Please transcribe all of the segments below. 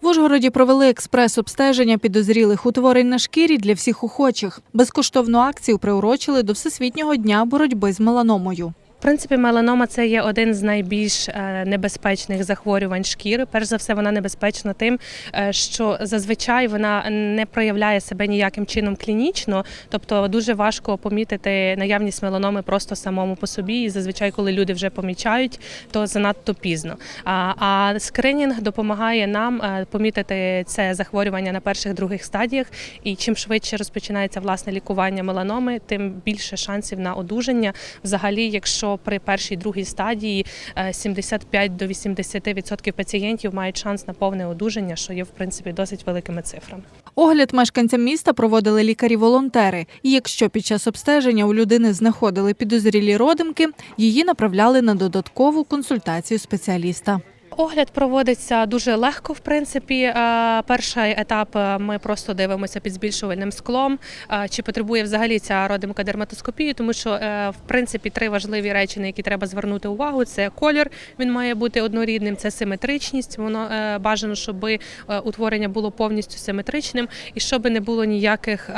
В Ужгороді провели експрес-обстеження підозрілих утворень на шкірі для всіх охочих. Безкоштовну акцію приурочили до Всесвітнього дня боротьби з меланомою. Принципі, меланома це є один з найбільш е, небезпечних захворювань шкіри. Перш за все, вона небезпечна тим, е, що зазвичай вона не проявляє себе ніяким чином клінічно, тобто дуже важко помітити наявність меланоми просто самому по собі. І зазвичай, коли люди вже помічають, то занадто пізно. А, скринінг допомагає нам е, помітити це захворювання на перших других стадіях. І чим швидше розпочинається власне лікування меланоми, тим більше шансів на одужання. Взагалі, якщо при першій другій стадії е, 75 до 80% пацієнтів мають шанс на повне одужання, що є в принципі досить великими цифрами. Огляд мешканцям міста проводили лікарі-волонтери. І якщо під час обстеження у людини знаходили підозрілі родимки, її направляли на додаткову консультацію спеціаліста. Огляд проводиться дуже легко. В принципі, Е, перший етап е, ми просто дивимося під збільшувальним склом, е, чи потребує взагалі ця родимка дерматоскопії, тому що в принципі три важливі речі, на які треба звернути увагу: це колір, він має бути однорідним, це симетричність. Воно бажано, щоб утворення було повністю симетричним і щоб не було ніяких.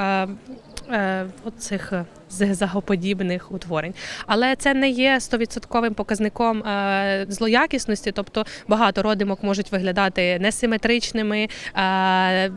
Е, е, Оцих е, зигзагоподібних утворень, але це не є стовідсотковим показником е, злоякісності, тобто багато родимок можуть виглядати несиметричними,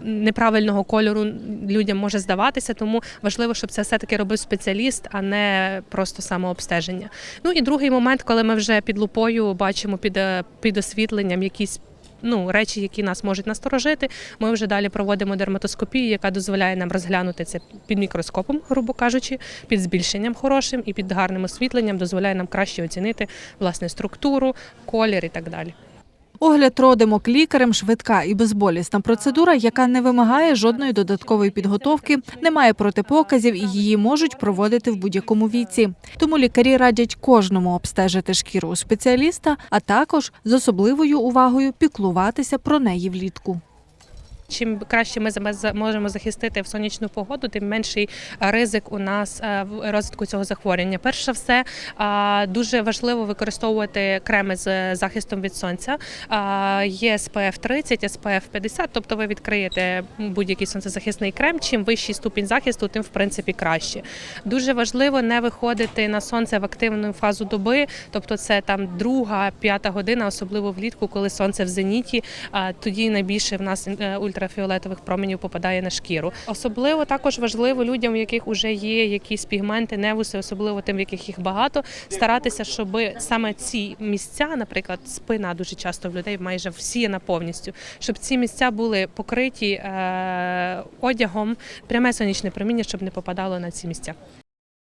неправильного кольору людям може здаватися, тому важливо, щоб це все таки робив спеціаліст, а не просто самообстеження. Ну і другий момент, коли ми вже під лупою бачимо під, під освітленням якісь. Ну, речі, які нас можуть насторожити, ми вже далі проводимо дерматоскопію, яка дозволяє нам розглянути це під мікроскопом, грубо кажучи, під збільшенням хорошим і під гарним освітленням дозволяє нам краще оцінити власне структуру, колір і так далі. Огляд родимок лікарем швидка і безболісна процедура, яка не вимагає жодної додаткової підготовки, не має протипоказів і її можуть проводити в будь-якому віці. Тому лікарі радять кожному обстежити шкіру у спеціаліста, а також з особливою увагою піклуватися про неї влітку. Чим краще ми можемо захистити в сонячну погоду, тим менший е, ризик у нас е, в розвитку цього захворювання. Перш за все, е, дуже важливо використовувати креми з захистом від сонця. Е, Є SPF 30, SPF 50, тобто ви відкриєте будь-який сонцезахисний крем. Чим вищий ступінь захисту, тим в принципі краще. Дуже важливо не виходити на сонце в активну фазу доби, тобто це там друга, п'ята година, особливо влітку, коли сонце в зеніті. Тоді найбільше в нас е, ультрафіолетових променів попадає на шкіру. Особливо також важливо людям, у яких вже є якісь пігменти, невуси, особливо тим, в яких їх багато, старатися, щоб саме ці місця, наприклад, спина дуже часто в людей майже всіяна повністю, щоб ці місця були покриті е, одягом, пряме сонячне проміння, щоб не попадало на ці місця.